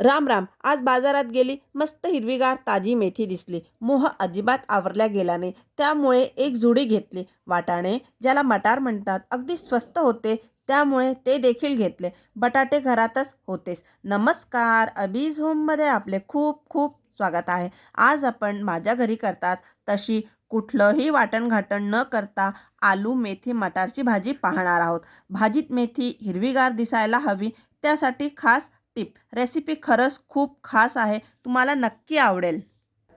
राम राम. आज बाजारात गेली मस्त हिरवीगार ताजी मेथी दिसली. मोह अजिबात आवरल्या गेला नाही. त्यामुळे एक जुडी घेतली. वाटाणे ज्याला मटार म्हणतात अगदी स्वस्त होते त्यामुळे ते देखील घेतले. बटाटे घरातच होतेच. नमस्कार. अबीज होममध्ये आपले खूप खूप स्वागत आहे. आज आपण माझ्या घरी करतात तशी कुठलंही वाटणघाटण न करता आलू मेथी मटारची भाजी पाहणार आहोत. भाजीत मेथी हिरवीगार दिसायला हवी. त्यासाठी खास टिप रेसिपी खरंच खूप खास आहे. तुम्हाला नक्की आवडेल.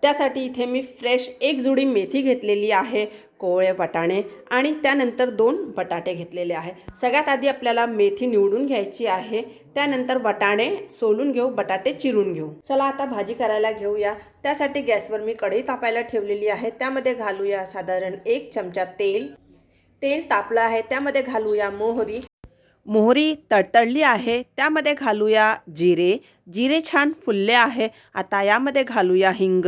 त्यासाठी इथे मी फ्रेश एक जुडी मेथी घेतलेली आहे कोवळे बटाणे आणि त्यानंतर दोन बटाटे घेतलेले आहे. सगळ्यात आधी आपल्याला मेथी निवडून घ्यायची आहे. त्यानंतर बटाणे सोलून घेऊ बटाटे चिरून घेऊ. चला आता भाजी करायला घेऊया. त्यासाठी गॅसवर मी कढई तापायला ठेवलेली आहे. त्यामध्ये घालूया साधारण एक चमचा तेल. तेल तापलं आहे. त्यामध्ये घालूया मोहरी. मोहरी तडतडली आहे. त्यामध्ये घालूया जिरे. जिरे छान फुलले आहे. आता यामध्ये घालूया हिंग.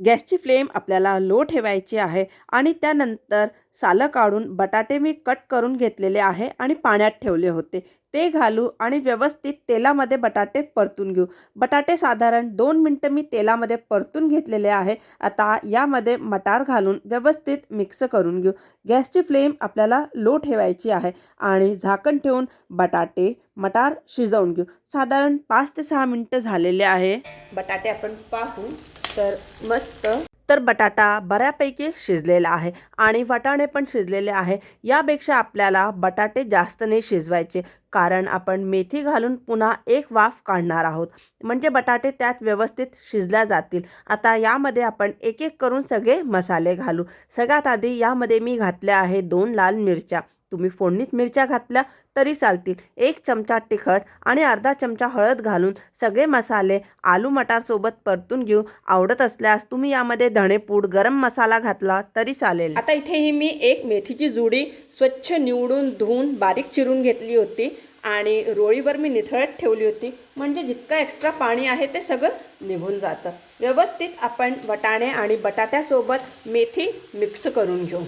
गॅसची फ्लेम आपल्याला लो ठेवायची आहे आणि त्यानंतर सालं काढून बटाटे मी कट करून घेतलेले आहे आणि पाण्यात ठेवले होते. ते घालू आणि व्यवस्थित तेलामध्ये बटाटे परतून घेऊ. बटाटे साधारण दोन मिनटं मी तेलामध्ये परतून घेतलेले आहे. आता यामध्ये मटार घालून व्यवस्थित मिक्स करून घेऊ. गॅसची फ्लेम आपल्याला लो ठेवायची आहे आणि झाकण ठेवून बटाटे मटार शिजवून घेऊ. साधारण पाच ते सहा मिनटं झालेले आहे. बटाटे आपण पाहू. तर मस्त. तर बटाटा बऱ्यापैकी शिजलेला आहे आणि वाटाणे पण शिजलेले आहे. यापेक्षा आपल्याला बटाटे जास्त नाही शिजवायचे कारण आपण मेथी घालून पुन्हा एक वाफ काढणार आहोत. म्हणजे बटाटे त्यात व्यवस्थित शिजल्या जातील. आता यामध्ये आपण एक एक करून सगळे मसाले घालू. सगळ्यात आधी यामध्ये मी घातल्या आहे दोन लाल मिरच्या. तुम्ही फोडणीत मिरच्या घातल्या तरी चालतील. एक चमचा तिखट आणि अर्धा चमचा हळद घालून सगळे मसाले आलू मटारसोबत परतून घेऊ. आवडत असल्यास तुम्ही यामध्ये धणेपूड गरम मसाला घातला तरी चालेल. आता इथेही मी एक मेथीची जुडी स्वच्छ निवडून धुवून बारीक चिरून घेतली होती आणि रोळीवर मी निथळत ठेवली होती. म्हणजे जितकं एक्स्ट्रा पाणी आहे ते सगळं निघून जातं. व्यवस्थित आपण वटाणे आणि बटाट्यासोबत मेथी मिक्स करून घेऊ.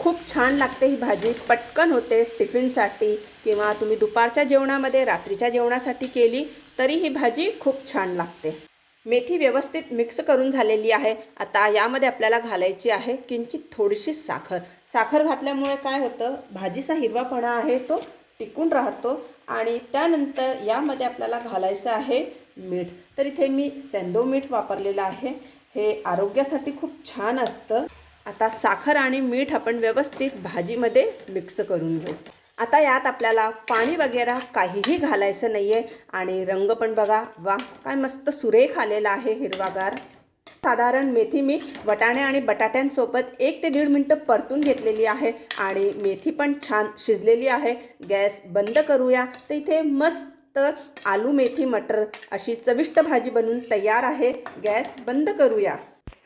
खूप छान लागते ही भाजी. पटकन होते टिफिनसाठी किंवा तुम्ही दुपारच्या जेवणामध्ये रात्रीच्या जेवणासाठी केली तरी ही भाजी खूप छान लागते. मेथी व्यवस्थित मिक्स करून झालेली आहे. आता यामध्ये आपल्याला घालायची आहे किंचित थोडीशी साखर. साखर घातल्यामुळे काय होतं भाजीचा हिरवापणा आहे तो टिकून राहतो आणि त्यानंतर यामध्ये आपल्याला घालायचं आहे मीठ. तर इथे मी सेंदो मीठ वापरलेलं आहे. हे आरोग्यासाठी खूप छान असतं. आता साखर आणि मीठ आपण व्यवस्थित भाजीमध्ये मिक्स करून घेऊ. आता यात आपल्याला पाणी वगैरे काहीही घालायचं नाही आहे आणि रंग पण बघा वा काय मस्त सुरेख आलेला आहे हिरवागार. साधारण मेथी मी वटाणे आणि बटाट्यांसोबत एक ते दीड मिनटं परतून घेतलेली आहे आणि मेथी पण छान शिजलेली आहे. गॅस बंद करूया. तर इथे मस्त आलू मेथी मटर अशी चविष्ट भाजी बनवून तयार आहे. गॅस बंद करूया.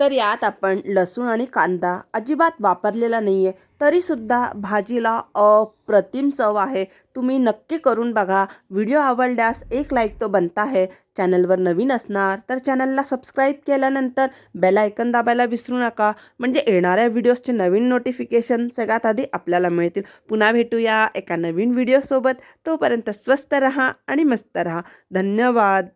तर यात आपण लसूण आणि कांदा अजिबात वापरलेला नाही आहे तरीसुद्धा भाजीला अप्रतिम चव आहे. तुम्ही नक्की करून बघा. व्हिडिओ आवडल्यास एक लाईक तो बनता आहे. चॅनलवर नवीन असणार तर चॅनलला सबस्क्राईब केल्यानंतर बेल आयकन दाबायला विसरू नका. म्हणजे येणाऱ्या व्हिडिओजचे नवीन नोटिफिकेशन सगळ्यात आधी आपल्याला मिळतील. पुन्हा भेटूया एका नवीन व्हिडिओसोबत तोपर्यंत स्वस्त रहा आणि मस्त रहा. धन्यवाद.